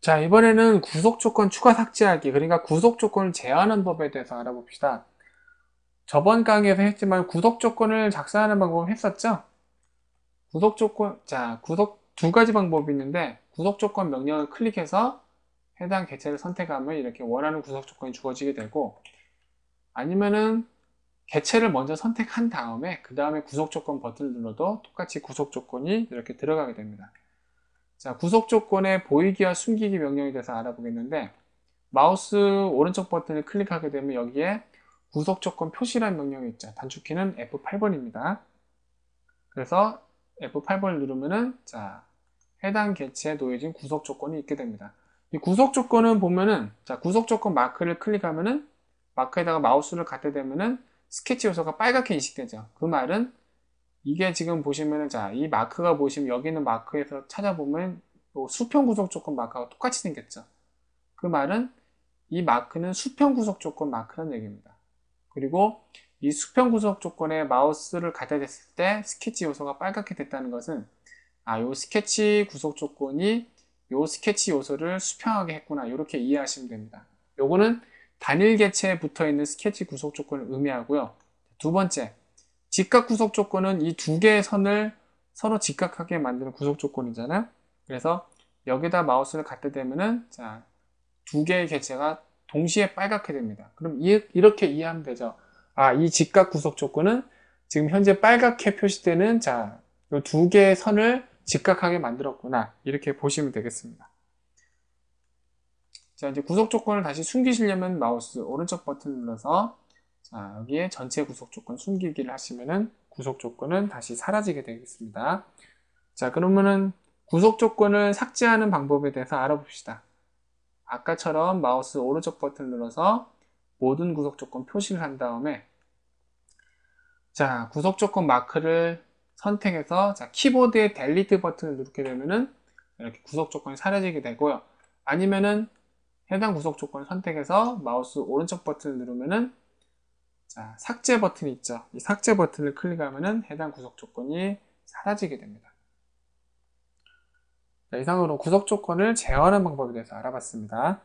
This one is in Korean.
자, 이번에는 구속 조건 추가 삭제하기, 그러니까 구속 조건을 제한하는 법에 대해서 알아봅시다. 저번 강의에서 했지만 구속 조건을 작성하는 방법을 했었죠? 구속 조건, 자, 구속 두 가지 방법이 있는데, 구속 조건 명령을 클릭해서 해당 개체를 선택하면 이렇게 원하는 구속 조건이 주어지게 되고, 아니면은 개체를 먼저 선택한 다음에, 그 다음에 구속 조건 버튼을 눌러도 똑같이 구속 조건이 이렇게 들어가게 됩니다. 자, 구속 조건의 보이기와 숨기기 명령에 대해서 알아보겠는데 마우스 오른쪽 버튼을 클릭하게 되면 여기에 구속 조건 표시라는 명령이 있죠. 단축키는 F8번입니다. 그래서 F8번을 누르면은 자, 해당 개체에 놓여진 구속 조건이 있게 됩니다. 이 구속 조건은 보면은 자, 구속 조건 마크를 클릭하면은 마크에다가 마우스를 갖다 대면은 스케치 요소가 빨갛게 인식되죠. 그 말은 이게 지금 보시면은 자, 이 마크가 보시면 여기 있는 마크에서 찾아보면 수평 구속 조건 마크하고 똑같이 생겼죠. 그 말은 이 마크는 수평 구속 조건 마크라는 얘기입니다. 그리고 이 수평 구속 조건에 마우스를 갖다 댔을 때 스케치 요소가 빨갛게 됐다는 것은 아, 요 스케치 구속 조건이 요 스케치 요소를 수평하게 했구나. 이렇게 이해하시면 됩니다. 요거는 단일 개체에 붙어 있는 스케치 구속 조건을 의미하고요. 두 번째, 직각 구속 조건은 이 두 개의 선을 서로 직각하게 만드는 구속 조건이잖아요. 그래서 여기다 마우스를 갖다 대면은 자, 두 개의 개체가 동시에 빨갛게 됩니다. 그럼 이, 이렇게 이해하면 되죠. 아, 이 직각 구속 조건은 지금 현재 빨갛게 표시되는 자, 이 두 개의 선을 직각하게 만들었구나. 이렇게 보시면 되겠습니다. 자, 이제 구속 조건을 다시 숨기시려면 마우스 오른쪽 버튼 눌러서 자, 여기에 전체 구속 조건 숨기기를 하시면은 구속 조건은 다시 사라지게 되겠습니다. 자, 그러면은 구속 조건을 삭제하는 방법에 대해서 알아봅시다. 아까처럼 마우스 오른쪽 버튼 눌러서 모든 구속 조건 표시를 한 다음에 자, 구속 조건 마크를 선택해서 자, 키보드의 델리트 버튼을 누르게 되면은 이렇게 구속 조건이 사라지게 되고요. 아니면은 해당 구속 조건을 선택해서 마우스 오른쪽 버튼을 누르면은 자, 삭제 버튼이 있죠. 이 삭제 버튼을 클릭하면 해당 구속 조건이 사라지게 됩니다. 자, 이상으로 구속 조건을 제어하는 방법에 대해서 알아봤습니다.